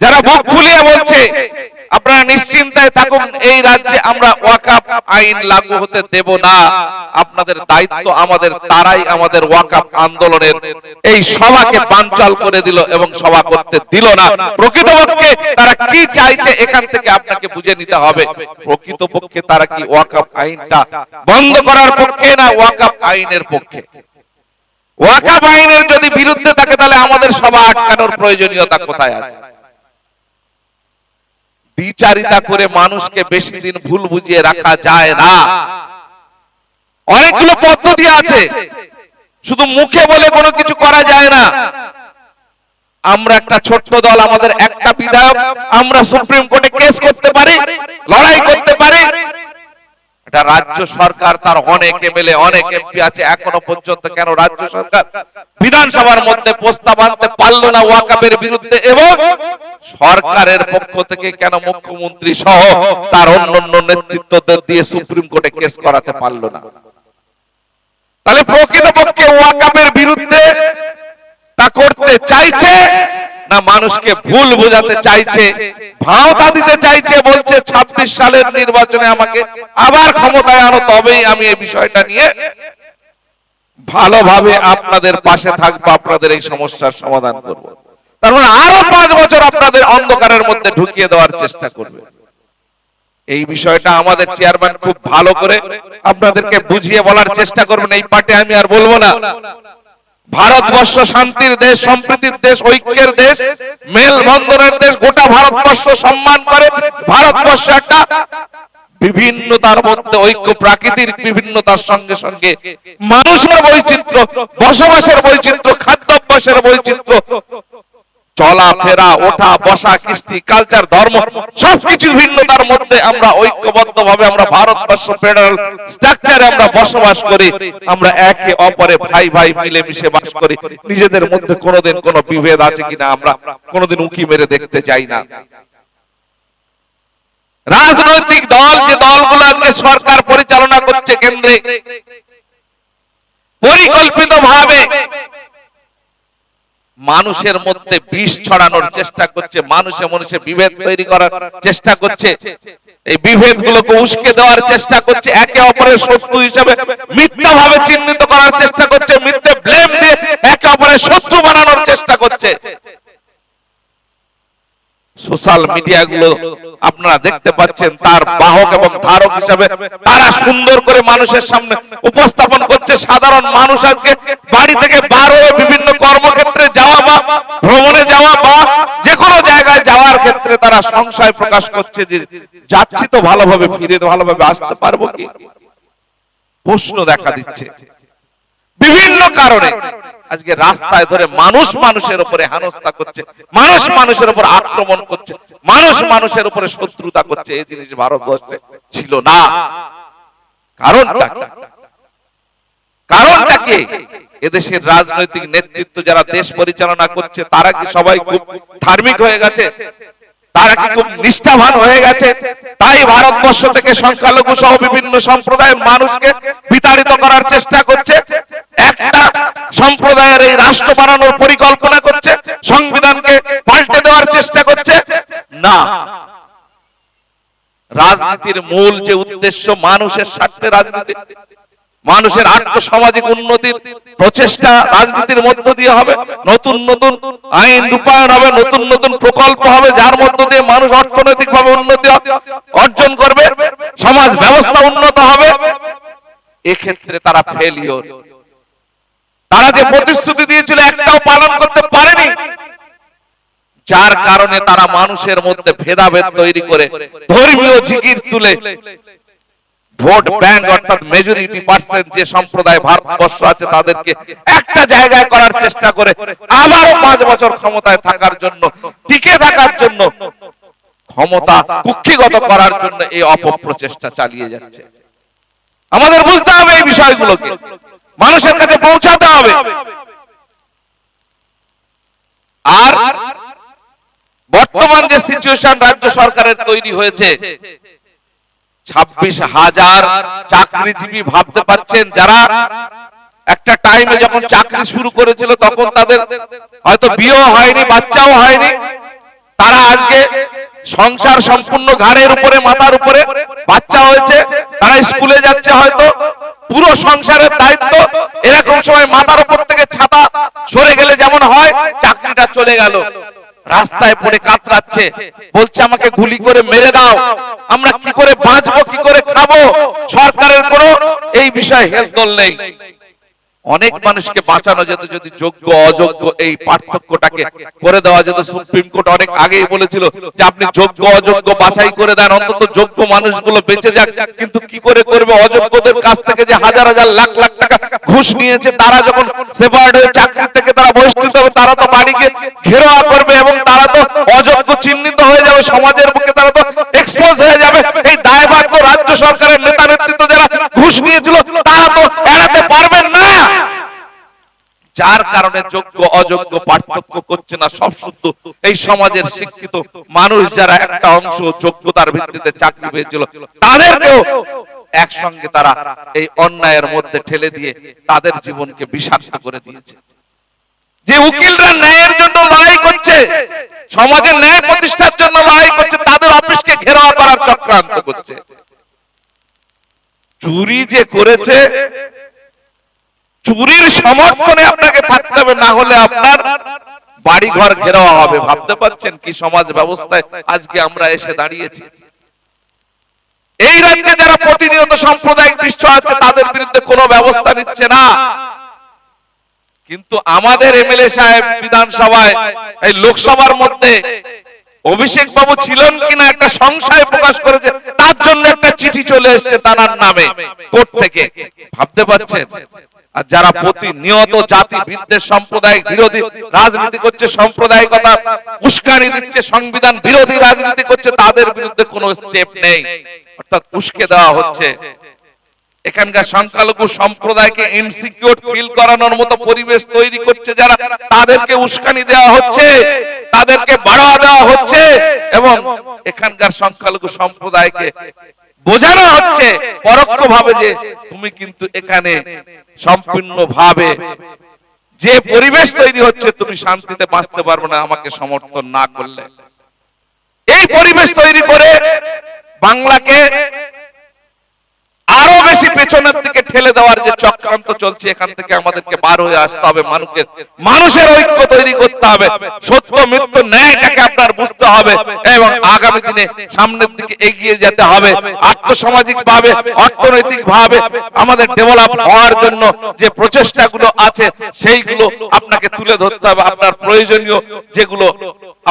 যারা বুক ফুলিয়ে বলছে, আপনারা নিশ্চিন্তায় থাকুন, এই রাজ্যে আমরা ওয়াকাপ আইন লাগু হতে দেব না। আপনাদের দায়িত্ব আমাদের, তারাই আমাদের ওয়াকাপ আন্দোলনের এই সভাকে বানচাল করে দিল এবং সভা করতে দিল না। প্রকৃতপক্ষে তারা কি চাইছে এখান থেকে আপনাকে বুঝে নিতে হবে। প্রকৃতপক্ষে তারা কি ওয়াকাপ আইনটা বন্ধ করার পক্ষে না ওয়াকাপ আইনের পক্ষে? ওয়াকাপ আইনের যদি বিরুদ্ধে থাকে, তাহলে আমাদের সভা আটকানোর প্রয়োজনীয়তা কোথায় আছে? বিচারিতা করে মানুষকে বেশি দিন ভুল বুঝিয়ে রাখা যায় না। অনেকগুলো পদ্ধতি আছে। শুধু মুখে বলে কোনো কিছু করা যায় না। আমরা একটা ছোট্ট দল, আমাদের একটা বিধায়ক, আমরা সুপ্রিম কোর্টে কেস করতে পারি, লড়াই এটা রাজ্য সরকার, তার অনেক এমএলএ, অনেক এমপি আছে, এখনও পর্যন্ত কেন রাজ্য সরকার বিধানসভার মধ্যে প্রস্তাব আনতে পারল না ওয়াকাবের বিরুদ্ধে এবং সরকারের পক্ষ থেকে কেন মুখ্যমন্ত্রী সহ তার অন্যান্য নেতৃত্বদের দিয়ে সুপ্রিম কোর্টে কেস করাতে পারল না? তাহলে প্রকৃতপক্ষে ওয়াকাবের বিরুদ্ধে তা করতে চাইছে না মানুষকে ভুল বোঝাতে চাইছে, ভাওতা দিতে চাইছে, বলছে ২৬ সালের নির্বাচনে আমাকে আবার ক্ষমতায় আনো, তবেই আমি এই বিষয়টা নিয়ে ভালোভাবে আপনাদের পাশে থাকব, আপনাদের এই সমস্যার সমাধান করব। তার মানে আরও পাঁচ বছর আপনাদের অন্ধকারের মধ্যে ঢুকিয়ে দেওয়ার চেষ্টা করবে। এই বিষয়টা আমাদের চেয়ারম্যান খুব ভালো করে আপনাদেরকে বুঝিয়ে বলার চেষ্টা করবেন, এই পার্টি আমি আর বলব না। ভারতবর্ষ শান্তির দেশ, সম্প্রীতির দেশ, ঐক্যের দেশ মেল বন্ধনের দেশ, গোটা ভারতবর্ষ সম্মান করে ভারতবর্ষ একটা বিভিন্নতার মধ্যে ঐক্য, প্রাকৃতিক বিভিন্নতার সঙ্গে সঙ্গে মানুষের বৈচিত্র্য, বসবাসের বৈচিত্র্য, খাদ্যাভ্যাসের বৈচিত্র্য চলাফেরা ওঠা বসা কৃষ্টি কালচার ধর্ম সবকিছু ভিন্নতার মধ্যে আমরা ঐক্যবদ্ধ ভাবে আমরা ভারতবর্ষ ফেডারেল স্ট্রাকচারে আমরা বসবাস করি আমরা একে অপরে ভাই ভাই মিলেমিশে বাস করি। নিজেদের মধ্যে কোনোদিন কোনো বিভেদ আছে কিনা আমরা কোনোদিন উকি মেরে দেখতে চাই না। রাজনৈতিক দল যে দলগুলো আজকে সরকার পরিচালনা করছে কেন্দ্রে পরিকল্পিত ভাবে মানুষের মধ্যে বিষ ছড়ানোর চেষ্টা করছে, মানুষে মানুষে বিভেদ তৈরি করার চেষ্টা করছে। এই বিভেদ গুলোকে উস্কে দেওয়ার চেষ্টা করছে, একে অপরের শত্রু হিসেবে মিথ্যা ভাবে চিহ্নিত করার চেষ্টা করছে, মিথ্যে ব্লেম দিয়ে একে অপরের শত্রু বানানোর চেষ্টা করছে। সোশ্যাল মিডিয়া গুলো আপনারা দেখতে পাচ্ছেন, তার বাহক এবং ধারক হিসাবে তারা সুন্দর করে মানুষের সামনে উপস্থাপন করছে। সাধারণ মানুষ আজকে বাড়ি থেকে বার হয়ে বিভিন্ন কর্মক্ষেত্রে যাওয়া বা ভ্রমণে যাওয়া বা যে কোনো জায়গায় যাওয়ার ক্ষেত্রে তারা সংশয় প্রকাশ করছে যে যাচ্ছি তো ভালোভাবে, ফিরে ভালোভাবে আসতে পারব কি? প্রশ্ন দেখা দিচ্ছে। বিভিন্ন কারণে আজকে রাস্তায় ধরে মানুষ মানুষের উপরে হেনস্থা করছে, মানুষ মানুষের উপর আক্রমণ করছে, মানুষ মানুষের উপরে শত্রুতা করছে, এই জিনিস ভারতবর্ষে ছিল না। কারণটা কারণটা কি? এদেশের রাজনৈতিক নেতৃত্ব যারা দেশ পরিচালনা করছে, তারা কি সবাই খুব ধার্মিক হয়ে গেছে? তারা কি খুব নিষ্ঠাবান হয়ে গেছে? তাই ভারতবর্ষ থেকে সংখ্যালঘু সহ বিভিন্ন সম্প্রদায়ের মানুষকে বিতাড়িত করার চেষ্টা করছে। একটা সম্প্রদায়ের এই রাষ্ট্র বানানোর পরিকল্পনা করছে, সংবিধানকে পাল্টে দেওয়ার চেষ্টা করছে। না। রাজনীতির মূল যে উদ্দেশ্য মানুষের স্বার্থে রাজনীতি মানুষের আর্থসামাজিক উন্নতির প্রচেষ্টা রাজনীতির মধ্য দিয়ে হবে, নতুন নতুন আইন রূপায়ণ হবে, নতুন নতুন প্রকল্প হবে, যার মধ্য দিয়ে মানুষ অর্থনৈতিক ভাবে উন্নতি অর্জন করবে, সমাজ ব্যবস্থা উন্নত হবে। এক্ষেত্রে তারা ফেলিওর তারা যে প্রতিশ্রুতি দিয়েছিল একটাও পালন করতে পারেনি। যার কারণে তারা মানুষের মধ্যে ভেদাভেদ তৈরি করে ধর্মীয় জিকির তুলে ভোট ব্যাংক অর্থাৎ মেজরিটি পার্সেন্ট যে সম্প্রদায় ভারতবর্ষ আছে, তাদেরকে একটা জায়গায় করার চেষ্টা করে আবারও পাঁচ বছর ক্ষমতায় থাকার জন্য, টিকে থাকার জন্য ক্ষমতা কুক্ষিগত করার জন্য এই অপপ্রচেষ্টা চালিয়ে যাচ্ছে। আমাদের বুঝতে হবে এই বিষয়গুলোকে। মানুষের কাছে পৌঁছাতে হবে। আর বর্তমান যে সিচুয়েশন রাজ্য সরকারের তৈরি হয়েছে ছাব্বিশ হাজার চাকরিজীবী ভাবতে পাচ্ছেন যারা? একটা টাইমে যখন চাকরি শুরু করেছিল, তখন তাদের হয়তো বিয়েও হয়নি, বাচ্চাও হয়নি। তারা আজকে সংসার সম্পূর্ণ ঘাড়ের উপরে, মাথার উপরে বাচ্চা হয়েছে। তারা স্কুলে যাচ্ছে হয়তো। পুরো সংসারের দায়িত্ব এরকম সময় মাথার উপর থেকে ছাতা সরে গেলে যেমন হয়, চাকরিটা চলে গেল। রাস্তায় পড়ে কাতরাচ্ছে। বলছে, আমাকে গুলি করে মেরে দাও। আমরা কি করে বাঁচবো, কি করে খাব? সরকারের কোনো এই বিষয়ে হেলদোল নেই। অনেক মানুষকে বাঁচানো যেত যদি যোগ্য অযোগ্য এই পার্থক্যটাকে করে দেওয়া যেত সুপ্রিম কোর্ট অনেক আগেই বলেছিল যে আপনি যোগ্য অযোগ্য বাছাই করে দেন অন্তত যোগ্য মানুষগুলো বেঁচে যাক। কিন্তু কি করে করবে? অযোগ্যদের কাছ থেকে যে হাজার হাজার লাখ লাখ টাকা ঘুষ নিয়েছে তারা যখন সেপারেট হয়ে চাকরি থেকে তারা বহিষ্কৃত হবে তারা তো বাড়িকে ঘেরোয়া করবে এবং তারা তো অযোগ্য চিহ্নিত হয়ে যাবে সমাজের বুকে তারা তো এক্সপোজ হয়ে যাবে এই দায়ভার তো রাজ্য সরকারের নেতা নেতৃত্ব যারা ঘুষ নিয়েছিল তারা তো এড়াতে পারবেন না যার কারণে যোগ্য, অযোগ্য, পার্থক্য করছে না, সব শুদ্ধ। এই সমাজের শিক্ষিত মানুষ যারা একটা অংশ যোগ্যতার ভিত্তিতে চাকরি পেয়েছিল, তাদেরকেও একসঙ্গে তারা এই অন্যায়ের মধ্যে ঠেলে দিয়ে তাদের জীবনকে বিষাক্ত করে দিয়েছে। যে উকিলরা ন্যায়ের জন্য লড়াই করছে সমাজের ন্যায় প্রতিষ্ঠার জন্য লড়াই করছে, তাদের অফিসকে ঘেরাও করার চক্রান্ত করছে। চুরি যে করেছে চুরির সমর্থনে আপনাকে থাকতে হবে, না হলে আপনার বাড়ি ঘর ঘেরাও হবে। ভাবতে পারছেন কি সমাজ ব্যবস্থায় আজকে আমরা এসে দাঁড়িয়েছি? এই রাজ্যে যারা প্রতিনিয়ত সাম্প্রদায়িক বিষয় আছে, তাদের বিরুদ্ধে কোনো ব্যবস্থা নিচ্ছে না। কিন্তু আমাদের এমএলএ সাহেব বিধানসভায়, এই লোকসভার মধ্যে অভিষেক বাবু ছিলেন কিনা একটা সংশয় প্রকাশ করেছে, তার জন্য একটা চিঠি চলে এসেছে তার নামে, কোর্ট থেকে। ভাবতে পারছেন? আর যারা প্রতিনিয়ত জাতি বিদ্বেষ সাম্প্রদায়িক বিরোধী রাজনীতি করছে সাম্প্রদায়িকতা উস্কানি দিচ্ছে সংবিধান বিরোধী রাজনীতি করছে তাদের বিরুদ্ধে কোনো স্টেপ নেই। অর্থাৎ উস্কে দেওয়া হচ্ছে। এখানকার সংখ্যালঘু সম্প্রদায়কে ইনসিকিউর ফিল করানোর মতো পরিবেশ তৈরি করছে যারা তাদেরকে উস্কানি দেওয়া হচ্ছে তাদেরকে বাড়াওয়া দেওয়া হচ্ছে এবং এখানকার সংখ্যালঘু সম্প্রদায়কে বোঝানো হচ্ছে পরোক্ষ ভাবে যে তুমি কিন্তু এখানে সম্পূর্ণ ভাবে যে পরিবেশ তৈরি হচ্ছে তুমি শান্তিতে বাঁচতে পারবে না, আমাকে সমর্থন না করলে। এই পরিবেশ তৈরি করে বাংলাকে বেশি পেছনের দিকে ঠেলে দেওয়ার যে চক্রান্ত চলছে, এখান থেকে আমাদেরকে বার হয়ে আসতে হবে। মানুষের মানুষের ঐক্য তৈরি করতে হবে। সত্য, মৃত্যু ন্যায়টাকে আপনার বুঝতে হবে এবং আগামী দিনে সামনের দিকে এগিয়ে যেতে হবে। আর্থসামাজিক ভাবে অর্থনৈতিক ভাবে আমাদের ডেভেলপ হওয়ার জন্য যে প্রচেষ্টাগুলো আছে, সেইগুলো আপনাকে তুলে ধরতে হবে। আপনার প্রয়োজনীয় যেগুলো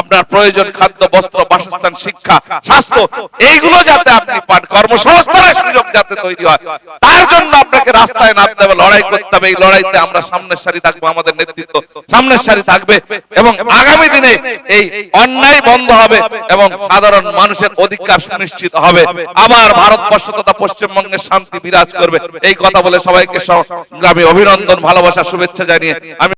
আপনার প্রয়োজন খাদ্য, বস্ত্র, বাসস্থান, শিক্ষা, স্বাস্থ্য, এইগুলো যাতে আপনি পান। কর্মসংস্থানের সুযোগ যাতে তৈরি হয়। তার জন্য আপনাকে রাস্তায় নামতে হবে, লড়াই করতে হবে। এই লড়াইতে আমরা সামনের সারি থাকব, আমাদের নেতৃত্ব সামনের সারি থাকবে এবং আগামী দিনে এই অন্যায় বন্ধ হবে এবং সাধারণ মানুষের অধিকার সুনিশ্চিত হবে। আবার ভারতবর্ষ তথা পশ্চিমবঙ্গের শান্তি বিরাজ করবে। এই কথা বলে সবাইকে সংগ্রামী অভিনন্দন, ভালোবাসা, শুভেচ্ছা জানিয়ে আমি